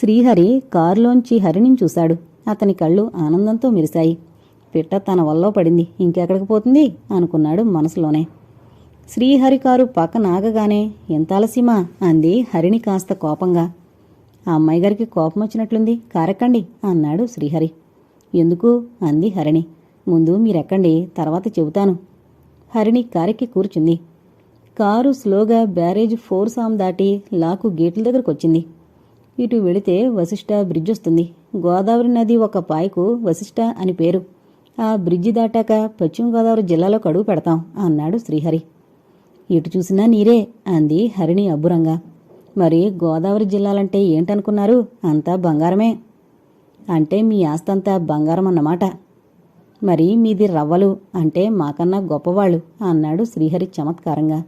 శ్రీహరి కారులోంచి హరిణిని చూశాడు. అతని కళ్ళు ఆనందంతో మెరిశాయి. పిట్ట తన వల్ల పడింది. ఇంకెక్కడికి పోతుంది? అనుకున్నాడు మనసులోనే. శ్రీహరి కారు పక్కన ఆగగానే ఎంత అంది హరిణి కాస్త కోపంగా. ఆ అమ్మాయి గారికి కోపం వచ్చినట్లుంది. కారెక్కండి అన్నాడు శ్రీహరి. ఎందుకు? అంది హరిణి. ముందు మీరెక్కండి తర్వాత చెబుతాను. హరిణి కారెక్కి కూర్చుంది. కారు స్లోగా బ్యారేజ్ ఫోర్ సామ్ దాటి లాకు గేట్ల దగ్గరకు వచ్చింది ఇటు వెళితే వశిష్ట బ్రిడ్జ్ వస్తుంది. గోదావరి నది ఒక పాయకు వశిష్ట అని పేరు. ఆ బ్రిడ్జి దాటాక పశ్చిమ గోదావరి జిల్లాలో కడుగు పెడతాం అన్నాడు శ్రీహరి. ఇటు చూసినా నీరే అంది హరిణి అబ్బురంగా. మరి గోదావరి జిల్లాలంటే ఏంటనుకున్నారు? అంతా బంగారమే. అంటే మీ ఆస్తంతా బంగారం అన్నమాట మరి మీది రవ్వలు అంటే మాకన్నా గొప్పవాళ్ళు అన్నాడు శ్రీహరి చమత్కారంగా.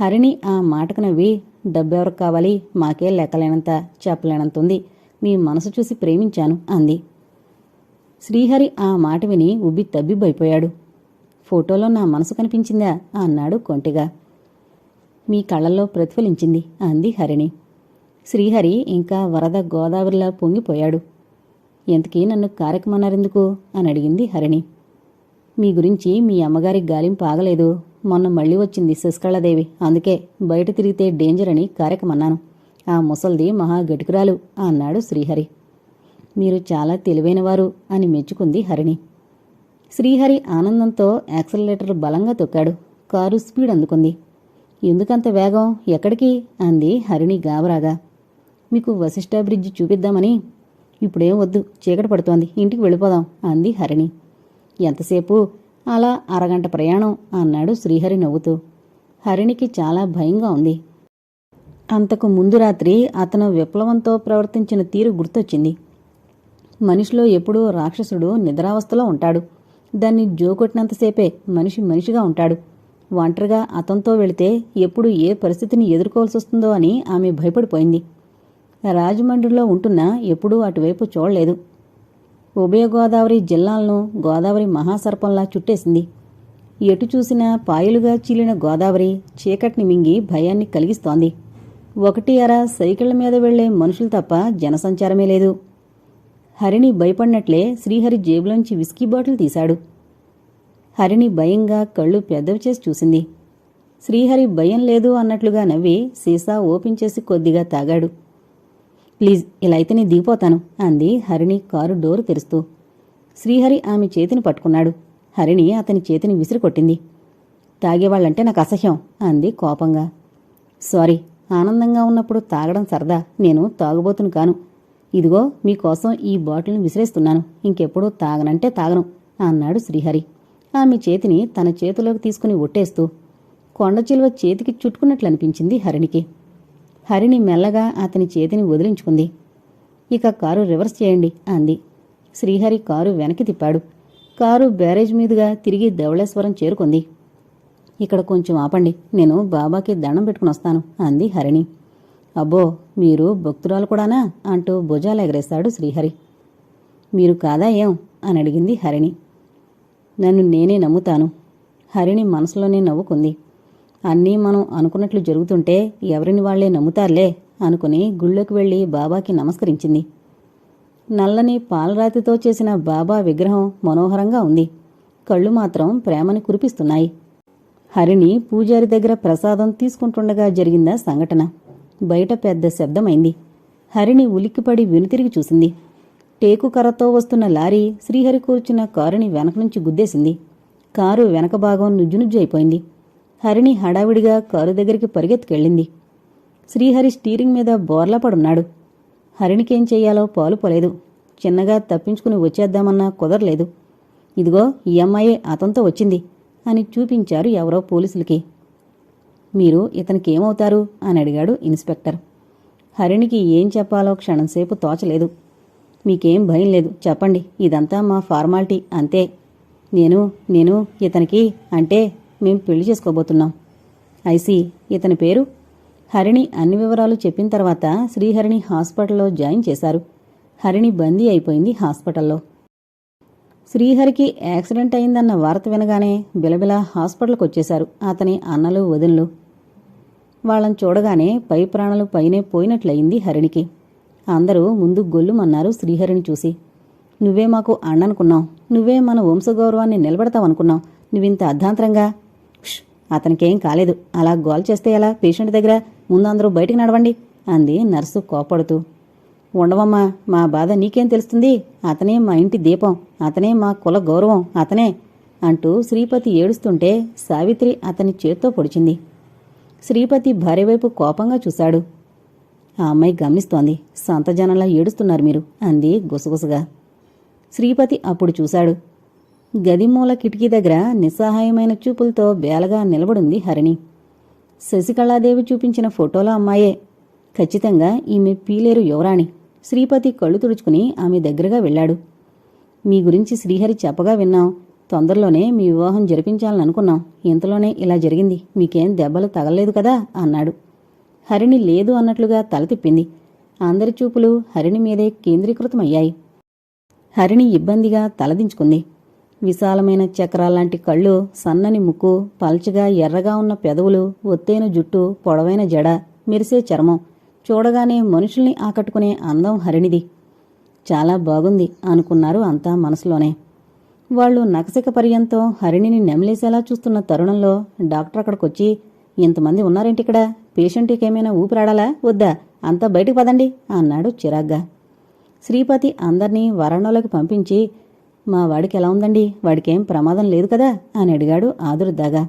హరిణి ఆ మాటకు నవ్వి డబ్బెవరికి కావాలి? మాకే లెక్కలేనంత చెప్పలేనంత ఉంది మీ మనసు చూసి ప్రేమించాను అంది. శ్రీహరి ఆ మాట విని ఉబ్బి తబ్బిబ్బైపోయాడు ఫోటోలో నా మనసు కనిపించిందా? అన్నాడు కొంటిగా. మీ కళ్ళల్లో ప్రతిఫలించింది అంది హరిణి. శ్రీహరి ఇంకా వరద గోదావరిలా పొంగిపోయాడు. ఎంతకీ నన్ను కార్యక్రమన్నారెందుకు అని అడిగింది హరిణి. మీ గురించి మీ అమ్మగారి గాలింపు ఆగలేదు. మొన్న మళ్ళీ వచ్చింది శశికళాదేవి. అందుకే బయట తిరిగితే డేంజర్ అని కారకమన్నాను ఆ ముసల్ది మహా గటుకురాలు అన్నాడు శ్రీహరి. మీరు చాలా తెలివైనవారు అని మెచ్చుకుంది హరిణి. శ్రీహరి ఆనందంతో యాక్సలరేటర్ బలంగా తొక్కాడు. కారు స్పీడ్ అందుకుంది. ఎందుకంత వేగం? ఎక్కడికి? అంది హరిణి గాబరాగా. మీకు వశిష్ఠ బ్రిడ్జ్ చూపిద్దామని. ఇప్పుడేం వద్దు చీకటి పడుతోంది ఇంటికి వెళ్ళిపోదాం అంది హరిణి. ఎంతసేపు? అలా అరగంట ప్రయాణం అన్నాడు శ్రీహరి నవ్వుతూ. హరిణికి చాలా భయంగా ఉంది. అంతకు ముందు రాత్రి అతను విప్లవంతో ప్రవర్తించిన తీరు గుర్తొచ్చింది. మనిషిలో ఎప్పుడూ రాక్షసుడు నిద్రావస్థలో ఉంటాడు. దాన్ని జోకొట్టినంతసేపే మనిషి మనిషిగా ఉంటాడు. ఒంటరిగా అతనితో వెళితే ఎప్పుడు ఏ పరిస్థితిని ఎదుర్కోవాల్సి వస్తుందో అని ఆమె భయపడిపోయింది. రాజమండ్రిలో ఉంటున్నా ఎప్పుడూ అటువైపు చూడలేదు. ఉభయ గోదావరి జిల్లాలను గోదావరి మహాసర్పంలా చుట్టేసింది. ఎటు చూసినా పాయలుగా చీలిన గోదావరి చీకటిని మింగి భయాన్ని కలిగిస్తోంది. ఒకటి అర సైకిళ్ళ మీద వెళ్ళే మనుషులు తప్ప జనసంచారమే లేదు. హరిణి భయపడినట్లే శ్రీహరి జేబులోంచి విస్కీ బాటిల్ తీశాడు. హరిణి భయంగా కళ్ళు పెద్దవి చేసి చూసింది. శ్రీహరి భయం లేదు అన్నట్లుగా నవ్వి సీసా ఓపెన్ చేసి కొద్దిగా తాగాడు. ప్లీజ్ ఇలా అయితే నేను దిగిపోతాను అంది హరిణి కారు డోరు తెరుస్తూ. శ్రీహరి ఆమె చేతిని పట్టుకున్నాడు. హరిణి అతని చేతిని విసిరికొట్టింది. తాగేవాళ్ళంటే నాకు అసహ్యం అంది కోపంగా. సారీ ఆనందంగా ఉన్నప్పుడు తాగడం సరదా నేను తాగుబోతును కాను. ఇదిగో మీకోసం ఈ బాటిల్ని విసిరేస్తున్నాను. ఇంకెప్పుడూ తాగనంటే తాగను అన్నాడు శ్రీహరి. ఆమె చేతిని తన చేతిలోకి తీసుకుని ఒట్టేస్తూ. కొండ చిలువ చేతికి చుట్టుకున్నట్లు అనిపించింది హరిణికి. హరిణి మెల్లగా అతని చేతిని వదిలించుకుంది. ఇక కారు రివర్స్ చేయండి అంది. శ్రీహరి కారు వెనక్కి తిప్పాడు. కారు బ్యారేజ్ మీదుగా తిరిగి ధవళేశ్వరం చేరుకుంది. ఇక్కడ కొంచెం ఆపండి నేను బాబాకి దండం పెట్టుకుని వస్తాను అంది హరిణి అబ్బో మీరు భక్తురాలు కూడానా? అంటూ భుజాలు ఎగరేశాడు శ్రీహరి. మీరు కాదా ఏం? అని అడిగింది హరిణి నన్ను నేనే నమ్ముతాను. హరిణి మనసులోనే నవ్వుకుంది. అన్నీ మనం అనుకున్నట్లు జరుగుతుంటే ఎవరిని వాళ్ళే నమ్ముతారులే అనుకుని గుళ్ళోకి వెళ్ళి బాబాకి నమస్కరించింది. నల్లని పాలరాతితో చేసిన బాబా విగ్రహం మనోహరంగా ఉంది. కళ్ళు మాత్రం ప్రేమని కురిపిస్తున్నాయి. హరిణి పూజారి దగ్గర ప్రసాదం తీసుకుంటుండగా జరిగిందా సంఘటన. బయట పెద్ద శబ్దమైంది. హరిణి ఉలిక్కిపడి వెనుతిరిగి చూసింది. టేకు కర్రతో వస్తున్న లారీ శ్రీహరి కూర్చున్న కారుని వెనక నుంచి గుద్దేసింది. కారు వెనక భాగం నుజ్జునుజ్జు అయిపోయింది. హరిణి హడావిడిగా కారు దగ్గరికి పరిగెత్తుకెళ్ళింది. శ్రీహరి స్టీరింగ్ మీద బోర్లా పడున్నాడు. హరిణికేం చెయ్యాలో పాలు పోలేదు. చిన్నగా తప్పించుకుని వచ్చేద్దామన్నా కుదరలేదు. ఇదిగో ఈ అమ్మాయే అతనితో వచ్చింది అని చూపించారు ఎవరో పోలీసులకి. మీరు ఇతనికి ఏమవుతారు అని అడిగాడు ఇన్స్పెక్టర్. హరిణికి ఏం చెప్పాలో క్షణంసేపు తోచలేదు. మీకేం భయం లేదు చెప్పండి. ఇదంతా మా ఫార్మాలిటీ అంతే. నేను నేను ఇతనికి అంటే మేం పెళ్ళి చేసుకోబోతున్నాం. ఐసీ ఇతని పేరు హరిణి అన్ని వివరాలు చెప్పిన తర్వాత శ్రీహరిణి హాస్పిటల్లో జాయిన్ చేశారు. హరిణి బందీ అయిపోయింది హాస్పిటల్లో. శ్రీహరికి యాక్సిడెంట్ అయిందన్న వార్త వినగానే బిలబిల హాస్పిటల్కి వచ్చేశారు అతని అన్నలు వదినలు వాళ్ళని చూడగానే పై ప్రాణాలు పైనే పోయినట్లయింది హరిణికి. అందరూ ముందు గొల్లుమన్నారు శ్రీహరిని చూసి. నువ్వే మాకు అన్ననుకున్నావు. నువ్వే మన వంశగౌరవాన్ని నిలబెడతావనుకున్నావు. నువ్వింత అర్ధాంతరంగా అతనికేం కాలేదు. అలా గోల్ చేస్తే ఎలా? పేషెంట్ దగ్గర ముందు అందరూ బయటికి నడవండి అంది నర్సు కోపడుతూ ఉండవమ్మా మా బాధ నీకేం తెలుస్తుంది? అతనే మా ఇంటి దీపం అతనే మా కుల గౌరవం అతనే అంటూ శ్రీపతి ఏడుస్తుంటే సావిత్రి అతని చేత్తో పొడిచింది. శ్రీపతి భార్య వైపు కోపంగా చూశాడు. ఆ అమ్మాయి గమనిస్తోంది. సొంత జనంలా ఏడుస్తున్నారు మీరు అంది గుసగుసగా. శ్రీపతి అప్పుడు చూశాడు. గదిమూల కిటికీ దగ్గర నిస్సహాయమైన చూపులతో బేలగా నిలబడింది హరిణి. శశికళాదేవి చూపించిన ఫోటోలో అమ్మాయే. ఖచ్చితంగా ఈమె పీలేరు యువరాణి. శ్రీపతి కళ్ళు తుడుచుకుని ఆమె దగ్గరగా వెళ్ళాడు. మీ గురించి శ్రీహరి చెప్పగా విన్నాం. తొందరలోనే మీ వివాహం జరిపించాలని అనుకున్నాం. ఇంతలోనే ఇలా జరిగింది. మీకేం దెబ్బలు తగలలేదు కదా? అన్నాడు. హరిణి లేదు అన్నట్లుగా తల తిప్పింది. అందరి చూపులు హరిణి మీదే కేంద్రీకృతమయ్యాయి. హరిణి ఇబ్బందిగా తలదించుకుంది. విశాలమైన చక్రాల్లాంటి కళ్ళు సన్నని ముక్కు పల్చగా ఎర్రగా ఉన్న పెదవులు ఒత్తైన జుట్టు పొడవైన జడ మెరిసే చర్మం. చూడగానే మనుషుల్ని ఆకట్టుకునే అందం హరిణిది. చాలా బాగుంది అనుకున్నారు అంతా మనసులోనే. వాళ్ళు నకసిక పర్యంతం హరిణిని నెమలేసేలా చూస్తున్న తరుణంలో డాక్టర్ అక్కడికొచ్చి ఇంతమంది ఉన్నారేంటి ఇక్కడ? పేషెంట్కి ఏమైనా ఊపిరాడాలా? వద్దా? అంతా బయటకు పదండి అన్నాడు చిరాగ్గా. శ్రీపతి అందర్నీ వరండాలోకి పంపించి మా వాడికి ఎలా ఉందండి? వాడికేం ప్రమాదం లేదు కదా? అని అడిగాడు ఆదురుద్దాగా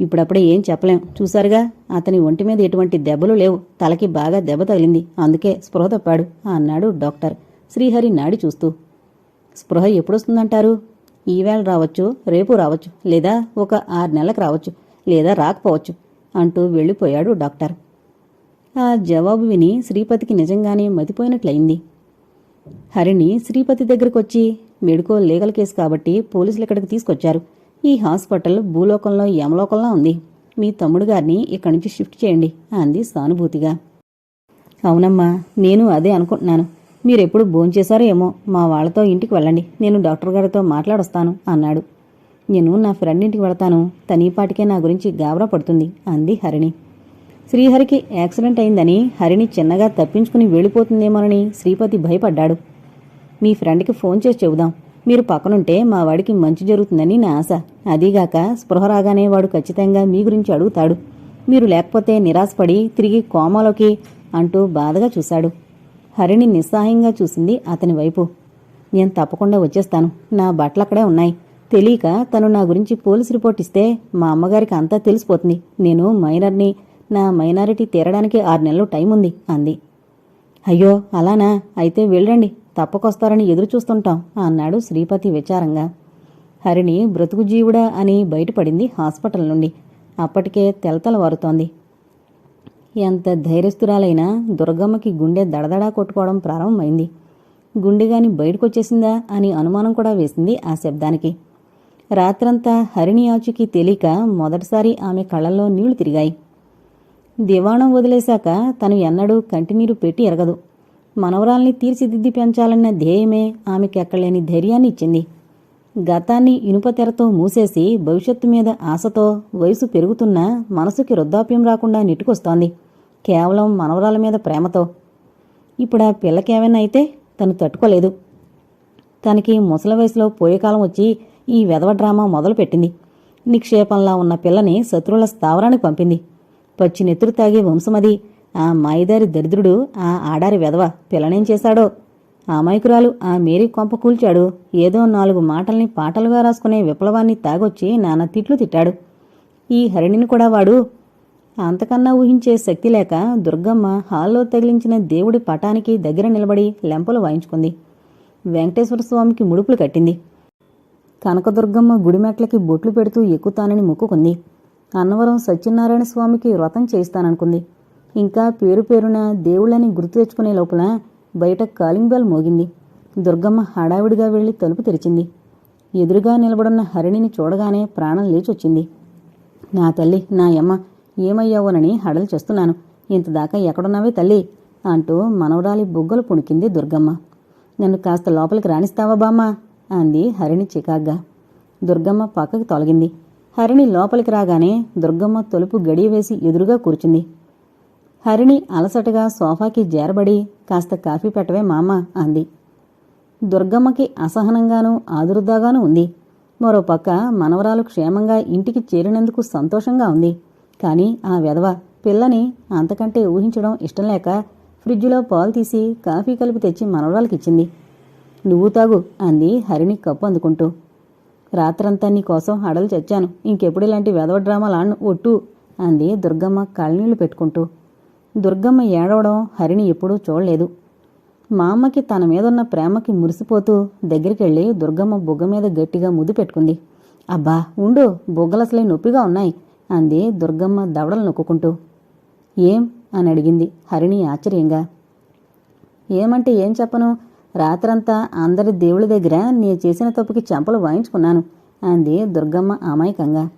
ఇప్పుడప్పుడే ఏం చెప్పలేం. చూశారుగా అతని ఒంటి మీద ఎటువంటి దెబ్బలు లేవు. తలకి బాగా దెబ్బ తగిలింది. అందుకే స్పృహ తప్పాడు అన్నాడు డాక్టర్ శ్రీహరి నాడి చూస్తూ. స్పృహ ఎప్పుడొస్తుందంటారు? ఈవేళ రావచ్చు రేపు రావచ్చు లేదా ఒక ఆరు నెలలకు రావచ్చు లేదా రాకపోవచ్చు అంటూ వెళ్ళిపోయాడు డాక్టర్. ఆ జవాబు విని శ్రీపతికి నిజంగానే మతిపోయినట్లయింది. హరిణి శ్రీపతి దగ్గరకొచ్చి మెడికో లీగల్ కేసు కాబట్టి పోలీసులు ఇక్కడికి తీసుకొచ్చారు. ఈ హాస్పిటల్ భూలోకంలో యమలోకంలో ఉంది. మీ తమ్ముడు గారిని ఇక్కడి నుంచి షిఫ్ట్ చేయండి అంది సానుభూతిగా. అవునమ్మా నేను అదే అనుకుంటున్నాను. మీరెప్పుడు భోంచేశారో ఏమో మా వాళ్ళతో ఇంటికి వెళ్ళండి. నేను డాక్టర్ గారితో మాట్లాడొస్తాను అన్నాడు. నేను నా ఫ్రెండ్ ఇంటికి వెళతాను తనీపాటికే నా గురించి గాబరా పడుతుంది అంది హరిణి. శ్రీహరికి యాక్సిడెంట్ అయిందని హరిణి చిన్నగా తప్పించుకుని వెళ్ళిపోతుందేమోనని శ్రీపతి భయపడ్డాడు. మీ ఫ్రెండ్కి ఫోన్ చేసి చెబుదాం. మీరు పక్కనుంటే మా వాడికి మంచి జరుగుతుందని నా ఆశ. అదీగాక స్పృహ రాగానే వాడు ఖచ్చితంగా మీ గురించి అడుగుతాడు. మీరు లేకపోతే నిరాశపడి తిరిగి కోమాలోకి అంటూ బాధగా చూశాడు. హరిణి నిస్సహాయంగా చూసింది అతని వైపు. నేను తప్పకుండా వచ్చేస్తాను. నా బట్టలక్కడే ఉన్నాయి. తెలియక తను నా గురించి పోలీస్ రిపోర్ట్ ఇస్తే మా అమ్మగారికి అంతా తెలిసిపోతుంది. నేను మైనర్ని నా మైనారిటీ తీరడానికి ఆరు నెలలు టైం ఉంది అంది. అయ్యో అలానా? అయితే వెళ్ళండి. తప్పకొస్తారని ఎదురుచూస్తుంటాం అన్నాడు శ్రీపతి విచారంగా. హరిణి బ్రతుకు జీవుడా అని బయటపడింది హాస్పిటల్ నుండి. అప్పటికే తెలతల వారుతోంది ఎంత ధైర్యస్తురాలైనా దుర్గమ్మకి గుండె దడదడా కొట్టుకోవడం ప్రారంభమైంది. గుండెగాని బయటకొచ్చేసిందా అని అనుమానం కూడా వేసింది ఆ శబ్దానికి. రాత్రంతా హరిణి ఆచుకి తెలియక మొదటిసారి ఆమె కళ్ళల్లో నీళ్ళు తిరిగాయి. దివాణం వదిలేశాక తను ఎన్నడూ కంటినీరు పెట్టి ఎరగదు. మనవరాల్ని తీర్చిదిద్ది పెంచాలన్న ధ్యేయమే ఆమెకెక్కలేని ధైర్యాన్ని ఇచ్చింది. గతాన్ని ఇనుప తెరతో మూసేసి భవిష్యత్తు మీద ఆశతో వయసు పెరుగుతున్నా మనసుకి వృద్ధాప్యం రాకుండా నెట్టుకొస్తోంది కేవలం మనవరాల మీద ప్రేమతో. ఇప్పుడు ఆ పిల్లకేమైనా అయితే తను తట్టుకోలేదు. తనకి ముసలి వయసులో పోయే కాలం వచ్చి ఈ వెధవ డ్రామా మొదలుపెట్టింది. నిక్షేపంలా ఉన్న పిల్లని శత్రువుల స్థావరానికి పంపింది. పచ్చి నెత్తురు తాగే వంశమది ఆ మాయిదారి దరిద్రుడు ఆ ఆడారి వెధవ పిల్లనేం చేశాడో? ఆ మైకురాలు ఆ మేరీ కొంప కూల్చాడు. ఏదో నాలుగు మాటల్ని పాటలుగా రాసుకునే విప్లవాన్ని తాగొచ్చి నాన్న తిట్లు తిట్టాడు. ఈ హరిణిని కూడా వాడు. అంతకన్నా ఊహించే శక్తి లేక దుర్గమ్మ హాల్లో తగిలించిన దేవుడి పటానికి దగ్గర నిలబడి లెంపలు వాయించుకుంది. వెంకటేశ్వర స్వామికి ముడుపులు కట్టింది. కనకదుర్గమ్మ గుడిమెట్లకి బొట్లు పెడుతూ ఎక్కుతానని మొక్కుకుంది. అన్నవరం సత్యనారాయణ స్వామికి వ్రతం చేయిస్తాననుకుంది. ఇంకా పేరు పేరున దేవుళ్ళని గుర్తు తెచ్చుకునే లోపల బయట కాలింగ్ బెల్ మోగింది. దుర్గమ్మ హడావిడిగా వెళ్ళి తలుపు తెరిచింది. ఎదురుగా నిలబడున్న హరిణిని చూడగానే ప్రాణం లేచొచ్చింది. నా తల్లి నా యమ్మ ఏమయ్యావోనని హడలు చేస్తున్నాను. ఇంతదాకా ఎక్కడున్నావే తల్లి? అంటూ మనవరాలి బుగ్గలు పుణికింది దుర్గమ్మ. నన్ను కాస్త లోపలికి రాణిస్తావా బామ్మ? అంది హరిణి చికాగ్గా. దుర్గమ్మ పక్కకి తొలగింది. హరిణి లోపలికి రాగానే దుర్గమ్మ తలుపు గడియవేసి ఎదురుగా కూర్చుంది. హరిణి అలసటగా సోఫాకి చేరబడి కాస్త కాఫీ పెట్టవే మామ అంది. దుర్గమ్మకి అసహనంగానూ ఆదురుదాగానూ ఉంది. మరోపక్క మనవరాలు క్షేమంగా ఇంటికి చేరినందుకు సంతోషంగా ఉంది. కానీ ఆ వెధవ పిల్లని అంతకంటే ఊహించడం ఇష్టం లేక ఫ్రిడ్జ్లో పాలు తీసి కాఫీ కలిపి తెచ్చి మనవరాలకిచ్చింది. నువ్వు తాగు అంది హరిణి కప్పు అందుకుంటూ. రాత్రంతా నీకోసం హడలు చచ్చాను. ఇంకెప్పుడు ఇలాంటి వెధవ డ్రామాలు ఆడను ఒట్టు అంది దుర్గమ్మ కళ్ళనీళ్ళు పెట్టుకుంటూ. దుర్గమ్మ ఏడవడం హరిణి ఎప్పుడూ చూడలేదు. మా అమ్మకి తన మీదున్న ప్రేమకి మురిసిపోతూ దగ్గరికెళ్ళి దుర్గమ్మ బుగ్గ మీద గట్టిగా ముద్దు పెట్టుకుంది. అబ్బా ఉండు బుగ్గలసలే నొప్పిగా ఉన్నాయి అంది దుర్గమ్మ దవడలు నొక్కుంటూ ఏం? అని అడిగింది హరిణి ఆశ్చర్యంగా. ఏమంటే ఏం చెప్పను? రాత్రంతా అందరి దేవుళ్ళ దగ్గర నీ చేసిన తప్పుకి చెంపలు వాయించుకున్నాను అంది దుర్గమ్మ అమాయకంగా.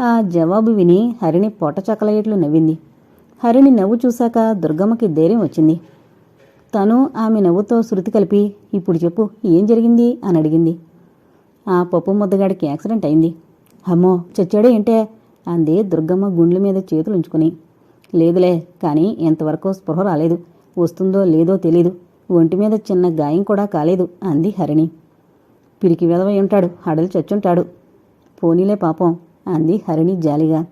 ఆ జవాబు విని హరిణి పొట్ట చక్కలయ్యట్లు నవ్వింది. హరిణి నవ్వు చూశాక దుర్గమ్మకి ధైర్యం వచ్చింది. తను ఆమె నవ్వుతో శృతి కలిపి ఇప్పుడు చెప్పు ఏం జరిగింది? అని అడిగింది. ఆ పప్పు ముద్దగాడికి యాక్సిడెంట్ అయింది. అమ్మో చచ్చాడే ఏంటే? అంది దుర్గమ్మ గుండ్ల మీద చేతులు ఉంచుకుని. లేదులే కానీ ఎంతవరకు స్పృహ రాలేదు. వస్తుందో లేదో తెలీదు. ఒంటి మీద చిన్న గాయం కూడా కాలేదు అంది హరిణి పిరికి విధవై ఉంటాడు హడలు చచ్చుంటాడు. పోనీలే పాపం అంది హరిణి జాలిగా.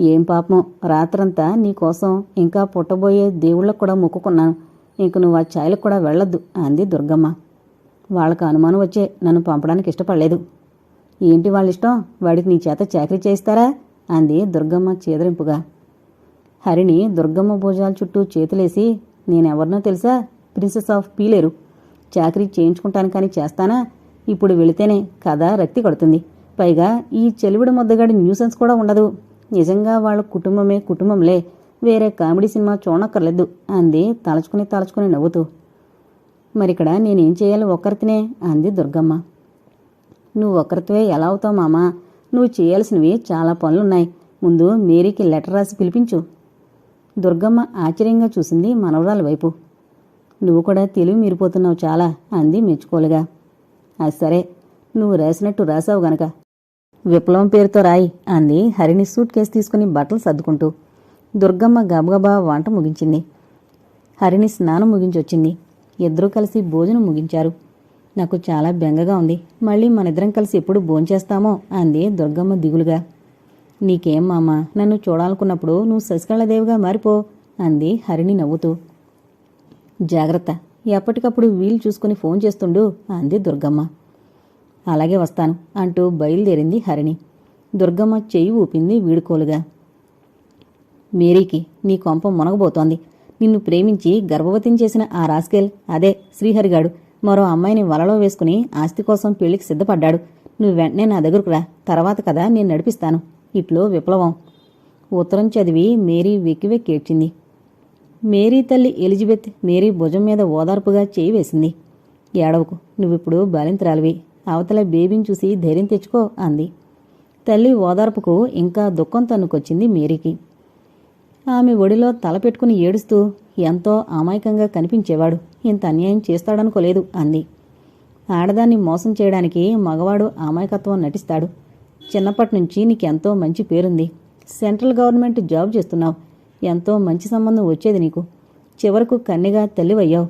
ఏం పాపం? రాత్రంతా నీకోసం ఇంకా పుట్టబోయే దేవుళ్ళకు కూడా మొక్కుకున్నాను. ఇంక నువ్వు ఆ ఛాయలకు కూడా వెళ్ళొద్దు అంది దుర్గమ్మ. వాళ్ళకు అనుమానం వచ్చే నన్ను పంపడానికి ఇష్టపడలేదు. ఏంటి వాళ్ళ ఇష్టం వాడికి నీ చేత చాకరీ చేయిస్తారా? అంది దుర్గమ్మ చేదరింపుగా. హరిణి దుర్గమ్మ భుజాల చుట్టూ చేతులేసి నేనెవరినో తెలుసా? Princess of Pileru. చాకరీ చేయించుకుంటాను కానీ చేస్తానా? ఇప్పుడు వెళితేనే కథ రక్తి కొడుతుంది. పైగా ఈ చెలివిడి ముద్దగాడి న్యూసెన్స్ కూడా ఉండదు. నిజంగా వాళ్ళ కుటుంబమే కుటుంబంలే. వేరే కామెడీ సినిమా చూడక్కర్లేదు. అంది తలచుకుని తలచుకుని నవ్వుతూ. మరిక్కడ నేనేం చేయాలి ఒక్కరితినే అంది దుర్గమ్మ. నువ్వు ఒక్కరితో ఎలా అవుతావు మామా? నువ్వు చేయాల్సినవి చాలా పనులున్నాయి. ముందు మేరీకి లెటర్ రాసి పిలిపించు. దుర్గమ్మ ఆశ్చర్యంగా చూసింది మనవరాల వైపు. నువ్వు కూడా తెలివి మీరిపోతున్నావు చాలా అంది మెచ్చుకోలుగా. అది సరే నువ్వు రాసినట్టు రాసావు గనక. విప్లవం పేరుతో రాయి అంది హరిని సూట్ కేసు తీసుకుని బట్టలు సర్దుకుంటూ. దుర్గమ్మ గబగబా వంట ముగించింది. హరిని స్నానం ముగించొచ్చింది. ఇద్దరూ కలిసి భోజనం ముగించారు. నాకు చాలా బెంగగా ఉంది. మళ్ళీ మనిద్దరం కలిసి ఎప్పుడు భోంచేస్తామో అంది దుర్గమ్మ దిగులుగా. నీకేం మామ? నన్ను చూడాలనుకున్నప్పుడు నువ్వు శశికళదేవిగా మారిపో అంది హరిణి నవ్వుతూ. జాగ్రత్త. ఎప్పటికప్పుడు వీలు చూసుకుని ఫోన్ చేస్తుండు అంది దుర్గమ్మ. అలాగే వస్తాను అంటూ బయలుదేరింది హరిణి. దుర్గమ్మ చెయ్యి ఊపింది వీడుకోలుగా. మేరీకి నీ కొంప మునగబోతోంది. నిన్ను ప్రేమించి గర్భవతిని చేసిన ఆ రాస్కెల్ అదే శ్రీహరిగాడు. మరో అమ్మాయిని వలలో వేసుకుని ఆస్తి కోసం పెళ్ళికి సిద్ధపడ్డాడు. నువ్వు వెంటనే నా దగ్గరకు రా. తర్వాత కదా నేను నడిపిస్తాను. ఇట్లో విప్లవం. ఉత్తరం చదివి మేరీ వెక్కి వెక్కి ఏడ్చింది మేరీ తల్లి ఎలిజబెత్ మేరీ భుజం మీద ఓదార్పుగా చేయి వేసింది. ఏడవకు. నువ్విప్పుడు బాలింతరాలివి. అవతల బేబీని చూసి ధైర్యం తెచ్చుకో అంది. తల్లి ఓదార్పుకు ఇంకా దుఃఖం తన్నుకొచ్చింది మేరీకి. ఆమె ఒడిలో తల పెట్టుకుని ఏడుస్తూ ఎంతో అమాయకంగా కనిపించేవాడు. ఇంత అన్యాయం చేస్తాడనుకోలేదు అంది. ఆడదాన్ని మోసం చేయడానికి మగవాడు అమాయకత్వం నటిస్తాడు. చిన్నప్పటి నుంచి నీకెంతో మంచి పేరుంది. సెంట్రల్ గవర్నమెంట్ జాబ్ చేస్తున్నావు. ఎంతో మంచి సంబంధం వచ్చేది నీకు. చివరకు కన్నిగా తెలివయ్యావు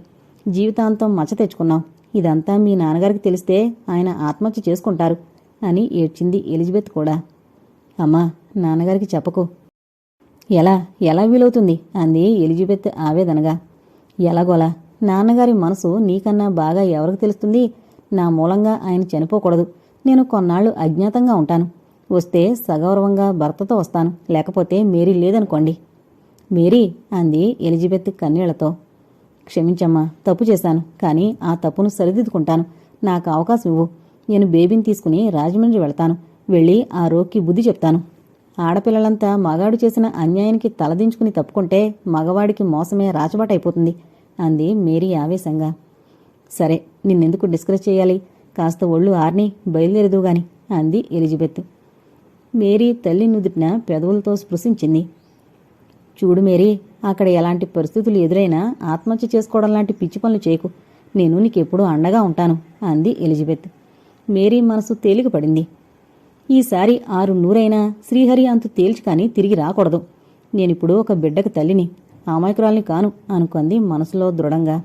జీవితాంతం మచ్చ తెచ్చుకున్నావు. ఇదంతా మీ నాన్నగారికి తెలిస్తే ఆయన ఆత్మహత్య చేసుకుంటారు అని ఏడ్చింది ఎలిజబెత్ కూడా. అమ్మా నాన్నగారికి చెప్పకు. ఎలా ఎలా వీలవుతుంది? అంది ఎలిజబెత్ ఆవేదనగా. ఎలాగోలా నాన్నగారి మనసు నీకన్నా బాగా ఎవరికి తెలుస్తుంది? నా మూలంగా ఆయన చనిపోకూడదు. నేను కొన్నాళ్ళు అజ్ఞాతంగా ఉంటాను. వస్తే సగౌరవంగా భర్తతో వస్తాను. లేకపోతే మేరీ లేదనుకోండి. మేరీ అంది ఎలిజబెత్ కన్నీళ్ళతో. క్షమించమ్మా తప్పు చేశాను కానీ ఆ తప్పును సరిదిద్దుకుంటాను. నాకు అవకాశం ఇవ్వు. నేను బేబీని తీసుకుని రాజమండ్రి వెళ్తాను. వెళ్ళి ఆ రోగ్కి బుద్ధి చెప్తాను. ఆడపిల్లలంతా మగాడు చేసిన అన్యాయానికి తలదించుకుని తప్పుకుంటే మగవాడికి మోసమే రాచబాటైపోతుంది అంది మేరీ ఆవేశంగా. సరే నిన్నెందుకు డిస్కస్ చేయాలి? కాస్త ఒళ్ళు ఆర్ని బయలుదేరదుగాని అంది ఎలిజబెత్. మేరీ తల్లి నుదుటిన పెదవులతో స్పృశించింది. చూడు మేరీ అక్కడ ఎలాంటి పరిస్థితులు ఎదురైనా ఆత్మహత్య చేసుకోవడం లాంటి పిచ్చి పనులు చేయకు. నేను నీకెప్పుడూ అండగా ఉంటాను అంది ఎలిజబెత్. మేరీ మనసు తేలికపడింది. ఈసారి ఆరు నూరైనా శ్రీహరి అంతు తేల్చి కానీ తిరిగి రాకూడదు. నేనిప్పుడు ఒక బిడ్డకు తల్లిని అమాయకురాల్ని కాను అనుకుంది మనసులో దృఢంగా.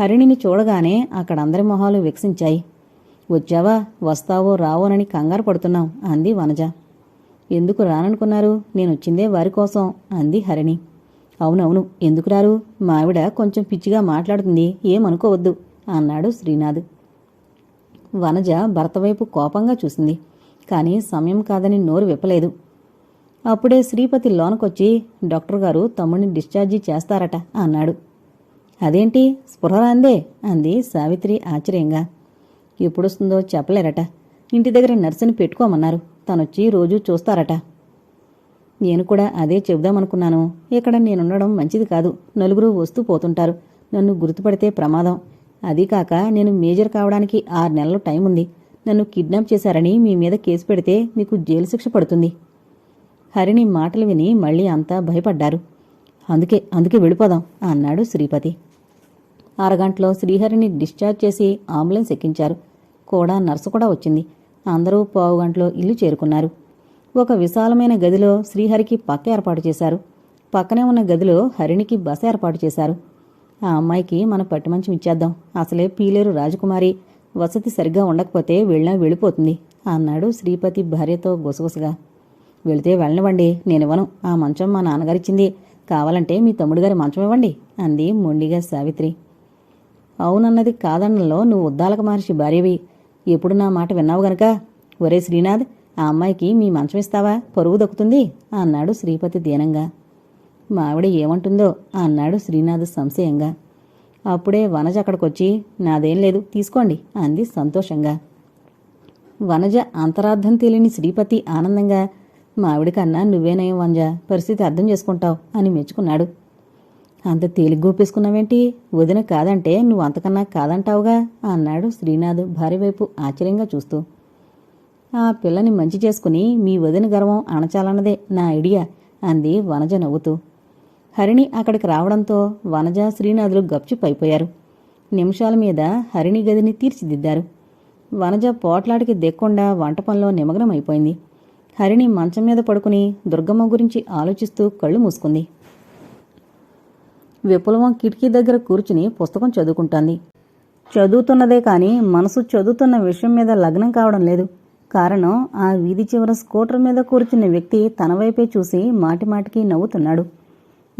హరిణిని చూడగానే అక్కడందరి మొహాలు వికసించాయి. వచ్చావా వస్తావో రావోనని కంగారు పడుతున్నాం అంది వనజ. ఎందుకు రాననుకున్నారు? నేను వచ్చిందే వారి కోసం అంది హరిణి. అవునవును ఎందుకు రారు? మా ఆవిడ కొంచెం పిచ్చిగా మాట్లాడుతుంది ఏమనుకోవద్దు అన్నాడు శ్రీనాథ్. వనజ భర్త వైపు కోపంగా చూసింది కానీ సమయం కాదని నోరు విప్పలేదు. అప్పుడే శ్రీపతి లోనకొచ్చి డాక్టర్ గారు తమ్ముడిని డిశ్చార్జి చేస్తారట అన్నాడు. అదేంటి? స్పృహ అంది సావిత్రి ఆశ్చర్యంగా. ఎప్పుడొస్తుందో చెప్పలేరట. ఇంటి దగ్గర నర్సుని పెట్టుకోమన్నారు. తనొచ్చి రోజూ చూస్తారట. నేను కూడా అదే చెబుదామనుకున్నాను. ఇక్కడ నేనుండడం మంచిది కాదు. నలుగురు వస్తూ పోతుంటారు. నన్ను గుర్తుపడితే ప్రమాదం. అదీ కాక నేను మేజర్ కావడానికి ఆరు నెలలు టైం ఉంది. నన్ను కిడ్నాప్ చేశారని మీ మీద కేసు పెడితే మీకు జైలు శిక్ష పడుతుంది. హరిని మాటలు విని మళ్ళీ అంతా భయపడ్డారు. అందుకే అందుకే వెళ్ళిపోదాం అన్నాడు శ్రీపతి. అరగంటలో శ్రీహరిని డిశ్చార్జ్ చేసి అంబులెన్స్ ఎక్కించారు. కూడా నర్సు కూడా వచ్చింది. అందరూ పావుగంటలో ఇల్లు చేరుకున్నారు. ఒక విశాలమైన గదిలో శ్రీహరికి పక్క ఏర్పాటు చేశారు. పక్కనే ఉన్న గదిలో హరిణికి బస ఏర్పాటు చేశారు. ఆ అమ్మాయికి మన పట్టుమంచం ఇచ్చేద్దాం. అసలే పీలేరు రాజకుమారి. వసతి సరిగ్గా ఉండకపోతే వెళ్ళినా వెళ్ళిపోతుంది అన్నాడు శ్రీపతి భార్యతో గుసగుసగా. వెళితే వెళ్ళనివ్వండి నేనివ్వను ఆ మంచం మా నాన్నగారిచ్చింది కావాలంటే మీ తమ్ముడు గారి మంచం ఇవ్వండి అంది మొండిగా సావిత్రి. అవునన్నది కాదన్నలో నువ్వు ఉద్దాలక మహర్షి భార్యవి. ఎప్పుడు నా మాట విన్నావు గనక? ఒరే శ్రీనాథ్ ఆ అమ్మాయికి మీ మంచం ఇస్తావా? పరువు దక్కుతుంది అన్నాడు శ్రీపతి దీనంగా. మా ఆవిడ ఏమంటుందో అన్నాడు శ్రీనాథ్ సంశయంగా. అప్పుడే వనజ అక్కడికొచ్చి నాదేం లేదు తీసుకోండి అంది సంతోషంగా. వనజ అంతరార్థం తెలియని శ్రీపతి ఆనందంగా మావిడికన్నా నువ్వేనయం వంజ పరిస్థితి అర్థం చేసుకుంటావు అని మెచ్చుకున్నాడు. అంత తేలిగ్గా ఒప్పేసుకున్నావేంటి వదిన కాదంటే నువ్వు అంతకన్నా కాదంటావుగా అన్నాడు శ్రీనాథ్ భార్య వైపు ఆశ్చర్యంగా చూస్తూ. ఆ పిల్లని మంచి చేసుకుని మీ వదిన గర్వం అణచాలన్నదే నా ఐడియా అంది వనజ నవ్వుతూ. హరిణి అక్కడికి రావడంతో వనజ శ్రీనాథులు గప్చుపైపోయారు నిమిషాల మీద హరిణి గదిని తీర్చిదిద్దారు. వనజ పోట్లాడికి దిక్కుండా వంట పనిలో నిమగ్నమైపోయింది. హరిణి మంచం మీద పడుకుని దుర్గమ్మ గురించి ఆలోచిస్తూ కళ్ళు మూసుకుంది. విపులవం కిటికీ దగ్గర కూర్చుని పుస్తకం చదువుకుంటుంది. చదువుతున్నదే కానీ మనసు చదువుతున్న విషయం మీద లగ్నం కావడం లేదు. కారణం ఆ వీధి చివర స్కూటర్ మీద కూర్చున్న వ్యక్తి తన వైపే చూసి మాటిమాటికి నవ్వుతున్నాడు.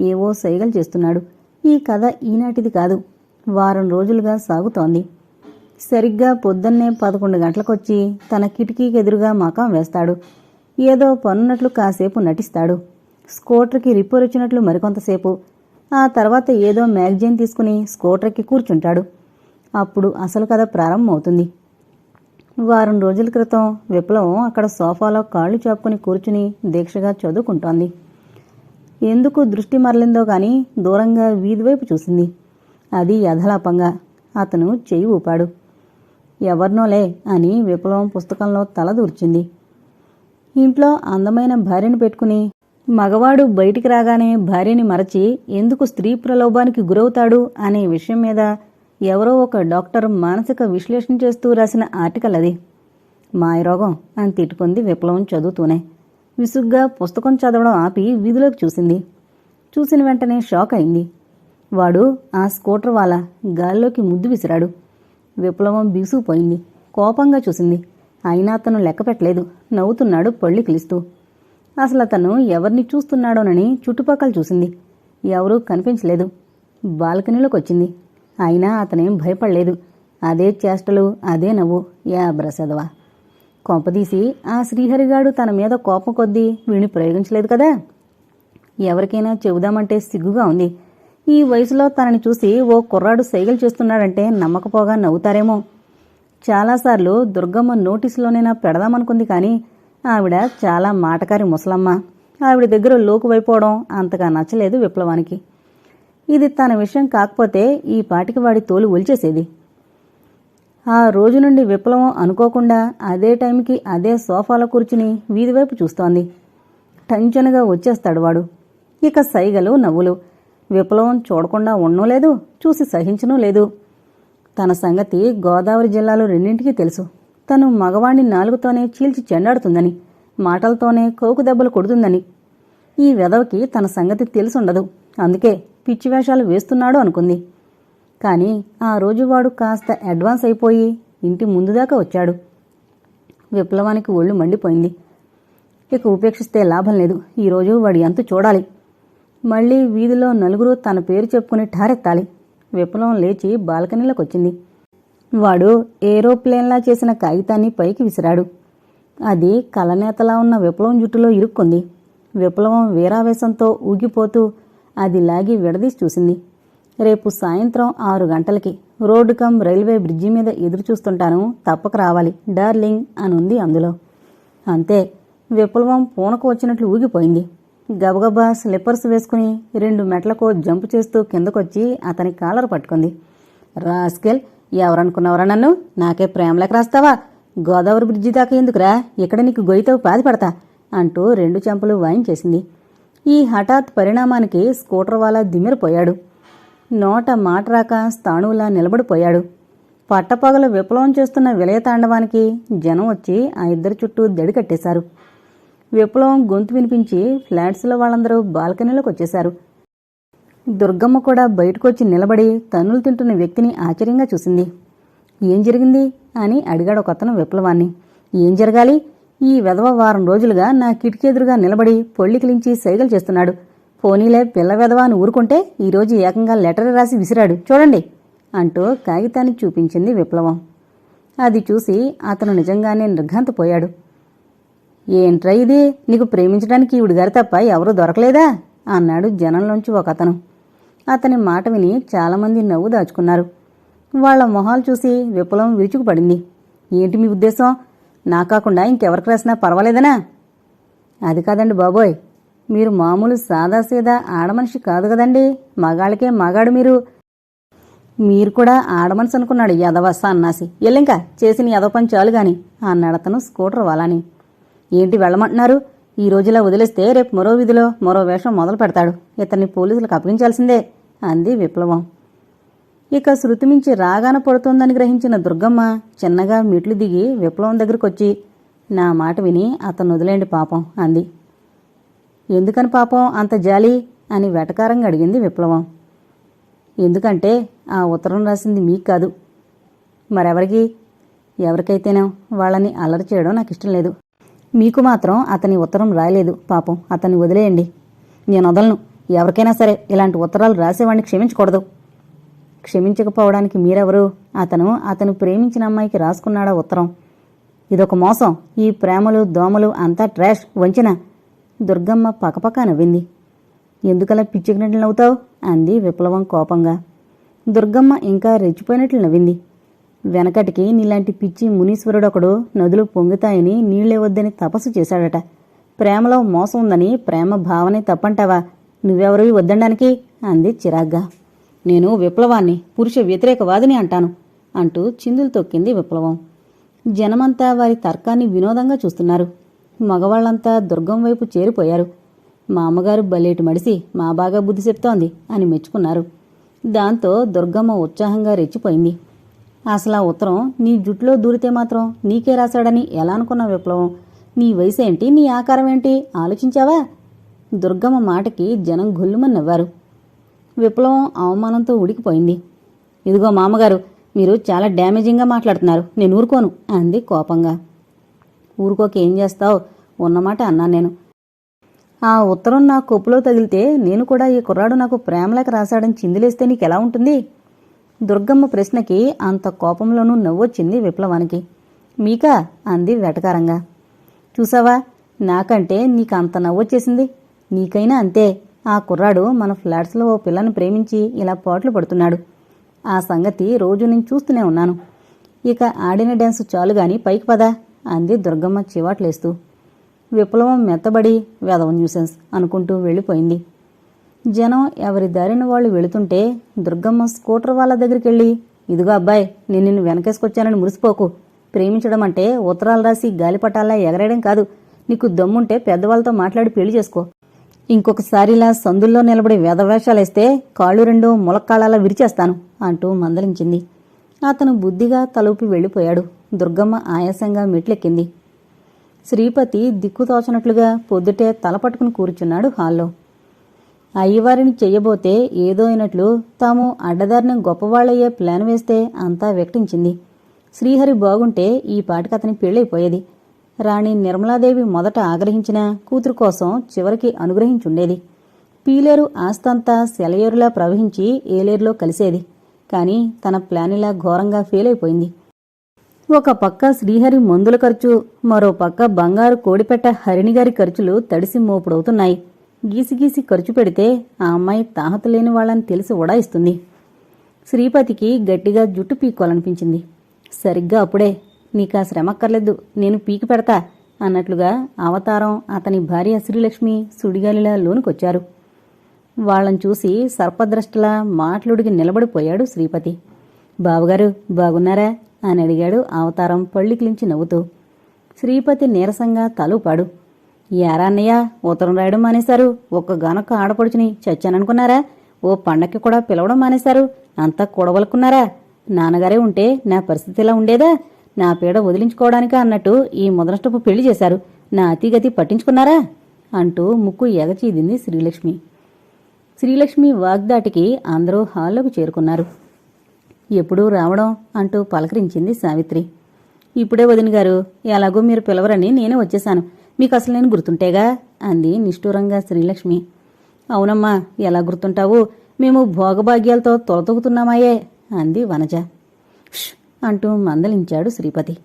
ఏవో సైగలు చేస్తున్నాడు. ఈ కథ ఈనాటిది కాదు. వారం రోజులుగా సాగుతోంది. సరిగ్గా పొద్దున్నే పదకొండు గంటలకొచ్చి తన కిటికీకి ఎదురుగా మకాం వేస్తాడు. ఏదో పనున్నట్లు కాసేపు నటిస్తాడు. స్కూటర్కి రిపేర్ వచ్చినట్లు మరికొంతసేపు. ఆ తర్వాత ఏదో మ్యాగజైన్ తీసుకుని స్కూటర్కి కూర్చుంటాడు. అప్పుడు అసలు కథ ప్రారంభమవుతుంది. వారం రోజుల క్రితం విప్లవం అక్కడ సోఫాలో కాళ్ళు చాపుకుని కూర్చుని దీక్షగా చదువుకుంటోంది. ఎందుకు దృష్టి మరలిందో కానీ దూరంగా వీధివైపు చూసింది. అది యథలాపంగా అతను చేయి ఊపాడు. ఎవరినోలే అని విప్లవం పుస్తకంలో తల దూర్చింది. ఇంట్లో అందమైన భార్యను పెట్టుకుని మగవాడు బయటికి రాగానే భార్యని మరచి ఎందుకు స్త్రీ ప్రలోభానికి గురవుతాడు అనే విషయం మీద ఎవరో ఒక డాక్టర్ మానసిక విశ్లేషణ చేస్తూ రాసిన ఆర్టికల్ అది. మాయరోగం అని తిట్టుకుంది విప్లవం చదువుతూనే. విసుగ్గా పుస్తకం చదవడం ఆపి వీధిలోకి చూసింది. చూసిన వెంటనే షాక్ అయింది. వాడు ఆ స్కూటర్ వాళ్ళ గాల్లోకి ముద్దు విసిరాడు. విప్లవం బీసుకుపోయింది కోపంగా చూసింది. అయినా అతను లెక్క పెట్టలేదు. నవ్వుతున్నాడు పళ్ళు కిలిస్తూ. అసలు అతను ఎవరిని చూస్తున్నాడోనని చుట్టుపక్కల చూసింది. ఎవరూ కనిపించలేదు. బాల్కనీలోకి వచ్చింది అయినా అతనేం భయపడలేదు. అదే చేష్టలు అదే నవ్వు. యా బ్రసదవా. కొంపదీసి ఆ శ్రీహరిగాడు తన మీద కోపం కొద్దీ వీణ్ణి ప్రయోగించలేదు కదా? ఎవరికైనా చెబుదామంటే సిగ్గుగా ఉంది. ఈ వయసులో తనని చూసి ఓ కుర్రాడు సైగలు చేస్తున్నాడంటే నమ్మకపోగా నవ్వుతారేమో. చాలాసార్లు దుర్గమ్మ నోటీసులోనైనా పెడదామనుకుంది కానీ ఆవిడ చాలా మాటకారి ముసలమ్మ. ఆవిడ దగ్గర లోకు అంతగా నచ్చలేదు విప్లవానికి. ఇది తన విషయం కాకపోతే ఈ పాటికి వాడి తోలు ఒలిచేసేది. ఆ రోజు నుండి విప్లవం అనుకోకుండా అదే టైంకి అదే సోఫాలో కూర్చుని వీధివైపు చూస్తోంది. టెన్షన్గా వచ్చేస్తాడు వాడు. ఇక సైగలు నవ్వులు. విప్లవం చూడకుండా ఉండడం లేదు చూసి సహించనూ లేదు. తన సంగతి గోదావరి జిల్లాలో రెండింటికి తెలుసు. తను మగవాణ్ణి నాలుగుతోనే చీల్చి చెండాడుతుందని మాటలతోనే కోకు దెబ్బలు కొడుతుందని. ఈ వెధవకి తన సంగతి తెలుసుండదు. అందుకే పిచ్చి వేషాలు వేస్తున్నాడు అనుకుంది. కానీ ఆ రోజు వాడు కాస్త అడ్వాన్స్ అయిపోయి ఇంటి ముందు దాకా వచ్చాడు. విప్లవానికి ఒళ్ళు మండిపోయింది. ఇక ఉపేక్షిస్తే లాభం లేదు. ఈరోజు వాడు ఎంత చూడాలి. మళ్ళీ వీధిలో నలుగురు తన పేరు చెప్పుకుని ఠారెత్తాలి. విప్లవం లేచి బాల్కనీలోకి వచ్చింది వాడు ఏరోప్లేన్లా చేసిన కాగితాన్ని పైకి విసిరాడు. అది కలనేతలా ఉన్న విప్లవం జుట్టులో ఇరుక్కుంది. విప్లవం వీరావేశంతో ఊగిపోతూ అది లాగి విడదీసి చూసింది. రేపు సాయంత్రం ఆరు గంటలకి రోడ్డు కమ్ రైల్వే బ్రిడ్జి మీద ఎదురు చూస్తుంటాను తప్పక రావాలి డార్లింగ్ అని ఉంది అందులో. అంతే విప్లవం పూనకు వచ్చినట్లు ఊగిపోయింది. గబగబా స్లిప్పర్స్ వేసుకుని రెండు మెట్లకు జంప్ చేస్తూ కిందకొచ్చి అతని కాలర్ పట్టుకుంది. రాస్కెల్ ఎవరనుకున్నవరా నన్ను? నాకే ప్రేమలకు రాస్తావా? గోదావరి బ్రిడ్జి దాకా ఎందుకురా? ఇక్కడ నీకు గొయ్యితో పాది పడతా అంటూ రెండు చెంపలు వాయించేసింది ఈ హఠాత్ పరిణామానికి స్కూటర్ వాలా దిమిరిపోయాడు నోట మాట రాక స్థాణువులా నిలబడిపోయాడు. పట్టపగలు విప్లవం చేస్తున్న విలయతాండవానికి జనం వచ్చి ఆ ఇద్దరి చుట్టూ దడి కట్టేశారు. విప్లవం గొంతు వినిపించి ఫ్లాట్స్లో వాళ్ళందరూ బాల్కనీలోకి వచ్చేశారు. దుర్గమ్మ కూడా బయటకొచ్చి నిలబడి తన్నులు తింటున్న వ్యక్తిని ఆశ్చర్యంగా చూసింది. ఏం జరిగింది? అని అడిగాడు ఒకతను విప్లవాన్ని. ఏం జరగాలి? ఈ వెధవ వారం రోజులుగా నా కిటికీ ఎదురుగా నిలబడి పొళ్ళికిలించి సైగలు చేస్తున్నాడు. పోనీలే పిల్ల వెధవ అని ఊరుకుంటే ఈరోజు ఏకంగా లెటర్ రాసి విసిరాడు. చూడండి అంటూ కాగితాన్ని చూపించింది విప్లవం. అది చూసి అతను నిజంగానే నిర్ఘాంతపోయాడు. ఏంట్రా ఇది? నీకు ప్రేమించడానికి ఈవిడ గారి తప్ప ఎవరూ దొరకలేదా? అన్నాడు జనంలోంచి ఒక అతని మాట విని చాలామంది నవ్వు దాచుకున్నారు. వాళ్ళ మొహాలు చూసి విప్లవం విరుచుకుపడింది. ఏంటి మీ ఉద్దేశం? నా కాకుండా ఇంకెవరికి రాసినా పర్వాలేదనా? అది కాదండి బాబోయ్. మీరు మామూలు సాదాసీదా ఆడమనిషి కాదు కదండి. మగాళ్ళకే మగాడు మీరు. మీరు కూడా ఆడమనిషి అనుకున్నాడు యదవ అన్నాసి ఎల్లింకా చేసిన యదవ పని చాలు గాని అన్నాడు అతను స్కూటర్ వాలని. ఏంటి వెళ్ళమంటున్నారు? ఈ రోజులా వదిలేస్తే రేపు మరో విధిలో మరో వేషం మొదలు పెడతాడు. ఇతన్ని పోలీసులకు అప్పగించాల్సిందే. అంది విప్లవం. ఇక శృతి మించి రాగాన పడుతోందని గ్రహించిన దుర్గమ్మ చిన్నగా మెట్లు దిగి విప్లవం దగ్గరకొచ్చి నా మాట విని అతను వదిలేండి పాపం అంది. ఎందుకని పాపం అంత జాలి అని వెటకారంగా అడిగింది విప్లవం. ఎందుకంటే ఆ ఉత్తరం రాసింది మీకు కాదు. మరెవరికి? ఎవరికైతేనో వాళ్ళని అల్లరి చేయడం నాకు ఇష్టం లేదు. మీకు మాత్రం అతని ఉత్తరం రాయలేదు పాపం. అతన్ని వదిలేయండి. నేను వదలను. ఎవరికైనా సరే ఇలాంటి ఉత్తరాలు రాసేవాడిని క్షమించకూడదు. క్షమించకపోవడానికి మీరెవరు? అతను అతను ప్రేమించిన అమ్మాయికి రాసుకున్నాడా ఉత్తరం. ఇదొక మోసం. ఈ ప్రేమలు దోమలు అంతా ట్రాష్ వంచిన. దుర్గమ్మ పకపక నవ్వింది. ఎందుకలా పిచ్చికినట్లు నవ్వుతావు? అంది విప్లవం కోపంగా. దుర్గమ్మ ఇంకా రెచ్చిపోయినట్లు నవ్వింది. వెనకటికి నీలాంటి పిచ్చి మునీశ్వరుడొకడు నదులు పొంగుతాయని నీళ్ళే వద్దని తపస్సు చేశాడట. ప్రేమలో మోసం ఉందని ప్రేమ భావనే తప్పంటావా? నువ్వెవరివి వద్దడానికి అంది చిరాగ్గా. నేను విప్లవాన్ని పురుష వ్యతిరేకవాదిని అంటాను అంటూ చిందులు తొక్కింది విప్లవం. జనమంతా వారి తర్కాన్ని వినోదంగా చూస్తున్నారు. మగవాళ్ళంతా దుర్గం వైపు చేరిపోయారు. మా అమ్మగారు బలేటి మడిసి మా బాగా బుద్ధి చెప్తోంది అని మెచ్చుకున్నారు. దాంతో దుర్గమ్మ ఉత్సాహంగా రెచ్చిపోయింది. అసలు ఆ ఉత్తరం నీ జుట్లో దూరితే మాత్రం నీకే రాశాడని ఎలా అనుకున్న విప్లవం? నీ వయసు ఏంటి నీ ఆకారం ఏంటి? ఆలోచించావా? దుర్గమ్మ మాటకి జనం గుల్లుమని నవ్వారు విప్లవం అవమానంతో ఉడికిపోయింది. ఇదిగో మామగారు మీరు చాలా డ్యామేజింగ్గా మాట్లాడుతున్నారు. నేను ఊరుకోను అంది కోపంగా. ఊరుకోక ఏం చేస్తావు? ఉన్నమాట అన్నాను నేను. ఆ ఉత్తరం నా కొప్పులో తగిలితే నేను కూడా ఈ కుర్రాడు నాకు ప్రేమలేక రాశాడని చిందులేస్తే నీకెలా ఉంటుంది? దుర్గమ్మ ప్రశ్నకి అంత కోపంలోనూ నవ్వొచ్చింది విప్లవానికి. మీకా? అంది వెటకారంగా. చూసావా? నాకంటే నీకు అంత నవ్వొచ్చేసింది. నీకైనా అంతే. ఆ కుర్రాడు మన ఫ్లాట్స్లో ఓ పిల్లని ప్రేమించి ఇలా పోట్లు పడుతున్నాడు. ఆ సంగతి రోజు నేను చూస్తూనే ఉన్నాను. ఇక ఆడిన డ్యాన్స్ చాలు గాని పైకి పదా అంది దుర్గమ్మ చివాట్లేస్తూ. విప్లవం మెత్తబడి వెదవ న్యూసెన్స్ అనుకుంటూ వెళ్ళిపోయింది. జనం ఎవరి దారిన వాళ్ళు వెళుతుంటే దుర్గమ్మ స్కూటర్ వాళ్ళ దగ్గరికి వెళ్ళి ఇదిగో అబ్బాయి నేను నిన్ను వెనకేసుకొచ్చానని మురిసిపోకు. ప్రేమించడం అంటే ఉత్తరాలు రాసి గాలిపటాలా ఎగరేయడం కాదు. నీకు దమ్ముంటే పెద్దవాళ్ళతో మాట్లాడి పెళ్ళి చేసుకో. ఇంకొకసారి ఇలా సందుల్లో నిలబడి వేదవేషాలేస్తే కాళ్ళు రెండు ములక్కాళ్ళలా విరిచేస్తాను అంటూ మందలించింది. అతను బుద్ధిగా తలూపి వెళ్ళిపోయాడు. దుర్గమ్మ ఆయాసంగా మెట్లెక్కింది. శ్రీపతి దిక్కుతోచనట్లుగా పొద్దుటే తల పట్టుకుని కూర్చున్నాడు హాల్లో. అయ్యవారిని చెయ్యబోతే ఏదో అయినట్లు తాము అడ్డదారిని గొప్పవాళ్ళయ్యే ప్లాన్ వేస్తే అంతా వెక్టించింది శ్రీహరి బాగుంటే ఈ పాటికి అతని పెళ్ళైపోయేది. రాణి నిర్మలాదేవి మొదట ఆగ్రహించిన కూతురు కోసం చివరికి అనుగ్రహించుండేది. పీలేరు ఆస్తంతా సెలయేరులా ప్రవహించి ఏలేరులో కలిసేది. కానీ తన ప్లాన్ ఇలా ఘోరంగా ఫెయిల్ అయిపోయింది ఒక పక్క శ్రీహరి మందుల ఖర్చు మరో పక్క బంగారు కోడిపెట్ట హరిణిగారి ఖర్చులు తడిసి మోపుడవుతున్నాయి. గీసి ఖర్చు పెడితే ఆ అమ్మాయి తాహత లేని వాళ్ళని తెలిసి ఉడాయిస్తుంది శ్రీపతికి గట్టిగా జుట్టు పీక్కోవాలనిపించింది. సరిగ్గా అప్పుడే నీకా శ్రమక్కర్లేదు నేను పీకి పెడతా అన్నట్లుగా అవతారం అతని భార్య శ్రీలక్ష్మి సుడిగాలిలా లోనుకొచ్చారు. వాళ్ళని చూసి సర్పద్రష్టలా మాటలుడికి నిలబడిపోయాడు శ్రీపతి. బావగారు బాగున్నారా? అని అడిగాడు అవతారం పళ్ళికిలించి నవ్వుతూ. శ్రీపతి నీరసంగా తలూపాడు. ఏరాన్నయ్యా ఉత్తరం రాయడం మానేశారు. ఒక్క గనక ఆడపడుచుని చచ్చాననుకున్నారా? ఓ పండక్కి కూడా పిలవడం మానేశారు. అంతా కూడవలుకున్నారా నాన్నగారే ఉంటే నా పరిస్థితి ఇలా ఉండేదా? నా పీడ వదిలించుకోవడానికా అన్నట్టు ఈ మొదనష్టపు పెళ్ళి చేశారు. నా అతిగతి పట్టించుకున్నారా? అంటూ ముక్కు ఎగచీదింది శ్రీలక్ష్మి. శ్రీలక్ష్మి వాగ్దాటికి అందరూ హాల్లోకి చేరుకున్నారు. ఎప్పుడూ రావడం అంటూ పలకరించింది సావిత్రి. ఇప్పుడే వదిన గారు ఎలాగో మీరు పిలవరని నేనే వచ్చేశాను. మీకు అసలు నేను గుర్తుంటేగా? అంది నిష్ఠూరంగా శ్రీలక్ష్మి. అవునమ్మా ఎలా గుర్తుంటావు? మేము భోగభాగ్యాలతో తొలతొగుతున్నామాయే అంది వనజ. అంటూ మందలించాడు శ్రీపతి.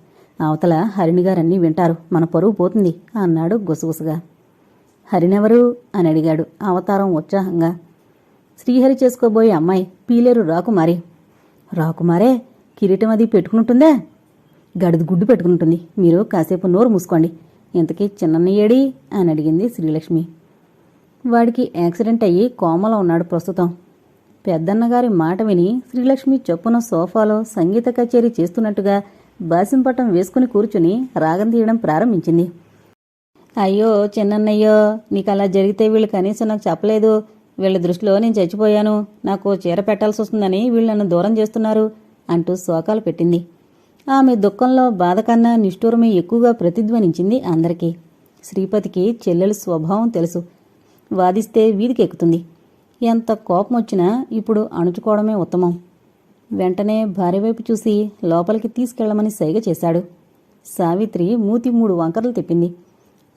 అవతల హరిణిగారన్నీ వింటారు. మన పరువు పోతుంది అన్నాడు గుసగుసగా. హరినెవరు? అని అడిగాడు అవతారం ఉత్సాహంగా. శ్రీహరి చేసుకోబోయే అమ్మాయి పీలేరు రాకుమారి. రాకుమారే కిరీటం అది పెట్టుకుంటుందా గడిది గుడ్డు పెట్టుకుంటుంది మీరు కాసేపు నోరు మూసుకోండి. ఇంతకీ చిన్నయ్యేడి అని అడిగింది శ్రీలక్ష్మి. వాడికి యాక్సిడెంట్ అయ్యి కోమలో ఉన్నాడు ప్రస్తుతం. పెద్దన్నగారి మాట విని శ్రీలక్ష్మి చొప్పున సోఫాలో సంగీత కచేరీ చేస్తున్నట్టుగా బాసింపటం వేసుకుని కూర్చుని రాగం తీయడం ప్రారంభించింది. అయ్యో చిన్నన్నయ్యో నీకు అలా జరిగితే వీళ్ళు కనీసం నాకు చెప్పలేదు. వీళ్ళ దృష్టిలో నేను చచ్చిపోయాను. నాకు చీర పెట్టాల్సి వస్తుందని వీళ్ళు నన్ను దూరం చేస్తున్నారు అంటూ శోకాలు పెట్టింది. ఆమె దుఃఖంలో బాధ కన్నా నిష్ఠూరమే ఎక్కువగా ప్రతిధ్వనించింది అందరికీ. శ్రీపతికి చెల్లెలు స్వభావం తెలుసు. వాదిస్తే వీధికెక్కుతుంది. ఎంత కోపం వచ్చినా ఇప్పుడు అణుచుకోవడమే ఉత్తమం. వెంటనే భార్య వైపు చూసి లోపలికి తీసుకెళ్ళమని సైగ చేశాడు. సావిత్రి మూతి మూడు వంకరలు తిప్పింది.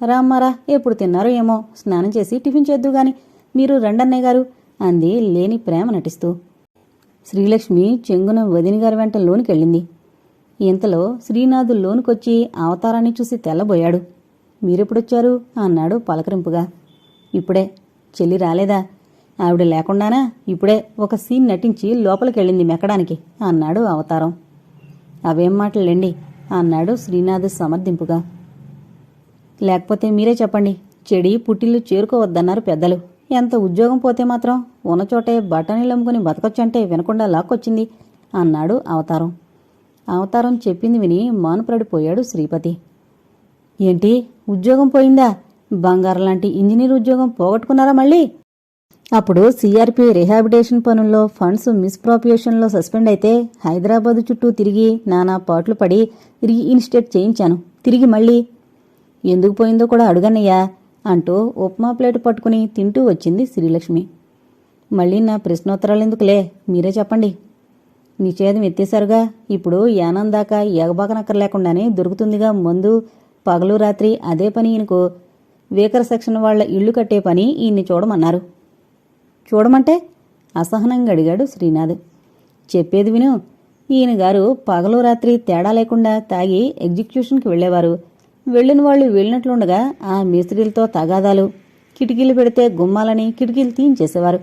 రామ్మారా ఎప్పుడు తిన్నారో ఏమో? స్నానం చేసి టిఫిన్ చేద్దు గాని. మీరు రండన్నయ్య గారు అంది లేని ప్రేమ నటిస్తూ. శ్రీలక్ష్మి చెంగున వదిన గారి వెంట లోనికెళ్ళింది. ఇంతలో శ్రీనాథు లోనుకొచ్చి అవతారాన్ని చూసి తెల్లబోయాడు. మీరెప్పుడొచ్చారు? అన్నాడు పలకరింపుగా. ఇప్పుడే. చెల్లి రాలేదా? ఆవిడ లేకుండానా? ఇప్పుడే ఒక సీన్ నటించి లోపలికెళ్ళింది మెక్కడానికి అన్నాడు అవతారం. అవేం మాటలండి అన్నాడు శ్రీనాథ్ సమర్థింపుగా. లేకపోతే మీరే చెప్పండి చెడి పుట్టిల్లు చేరుకోవద్దన్నారు పెద్దలు. ఎంత ఉద్యోగం పోతే మాత్రం ఉన్న చోటే బఠానీలు అమ్ముకుని బతకొచ్చంటే వినకుండా లాక్కొచ్చింది అన్నాడు అవతారం. అవతారం చెప్పింది విని మానుపడిపోయాడు శ్రీపతి. ఏంటి ఉద్యోగం పోయిందా? బంగారం లాంటి ఇంజనీర్ ఉద్యోగం పోగొట్టుకున్నారా మళ్ళీ? అప్పుడు సీఆర్పీ రిహాబిటేషన్ పనుల్లో ఫండ్స్ మిస్ప్రాపియేషన్లో సస్పెండ్ అయితే హైదరాబాదు చుట్టూ తిరిగి నానా పాట్లు పడి రీఇన్స్టేట్ చేయించాను. తిరిగి మళ్ళీ ఎందుకు పోయిందో కూడా అడుగన్నయ్యా అంటూ ఉప్మా ప్లేట్ పట్టుకుని తింటూ వచ్చింది శ్రీలక్ష్మి. మళ్ళీ నా ప్రశ్నోత్తరాలు ఎందుకులే? మీరే చెప్పండి. నిషేధం ఎత్తేశారుగా. ఇప్పుడు యానం దాకా ఎగబాకనక్కర్లేకుండానే దొరుకుతుందిగా మందు. పగలు రాత్రి అదే పని ఈయనకు. వేకర సెక్షన్ వాళ్ళ ఇల్లు కట్టే పని ఈయన్ని చూడమన్నారు. చూడమంటే అసహనంగా అడిగాడు శ్రీనాథ్. చెప్పేది విను. ఈయన గారు పగలు రాత్రి తేడా లేకుండా తాగి ఎగ్జిక్యూషన్కి వెళ్ళేవారు. వెళ్ళిన వాళ్ళు వెళ్ళినట్లుండగా ఆ మేస్త్రీలతో తగాదాలు కిటికీలు పెడితే గుమ్మాలని కిటికీలు తీయించేసేవారు.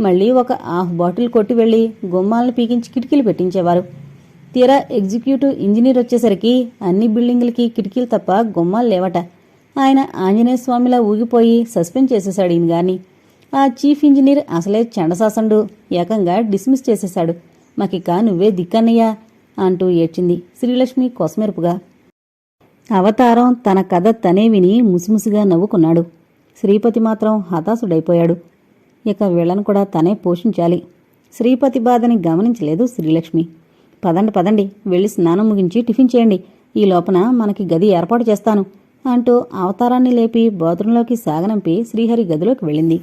మళ్ళీ ఒక హాఫ్ బాటిల్ కొట్టి వెళ్ళి గుమ్మాలను పీకించి కిటికీలు పెట్టించేవారు. తీరా ఎగ్జిక్యూటివ్ ఇంజనీర్ వచ్చేసరికి అన్ని బిల్డింగులకి కిటికీలు తప్ప గుమ్మాలు లేవట. ఆయన ఆంజనేయ స్వామిలా ఊగిపోయి సస్పెండ్ చేసేశాడు ఈయన గారిని. ఆ చీఫ్ ఇంజనీర్ అసలే చండశాసండు ఏకంగా డిస్మిస్ చేసేశాడు. మాకిక నువ్వే దిక్కన్నయ్యా అంటూ ఏడ్చింది శ్రీలక్ష్మి కొసమెరుపుగా. అవతారం తన కథ తనే విని ముసిముసిగా నవ్వుకున్నాడు. శ్రీపతి మాత్రం హతాశుడైపోయాడు. ఇక వీళ్ళను కూడా తనే పోషించాలి. శ్రీపతి బాధని గమనించలేదు శ్రీలక్ష్మి. పదండి పదండి వెళ్ళి స్నానం ముగించి టిఫిన్ చేయండి. ఈ లోపన మనకి గది ఏర్పాటు చేస్తాను అంటూ అవతారాన్ని లేపి బాత్రూంలోకి సాగనంపి శ్రీహరి గదిలోకి వెళ్ళింది.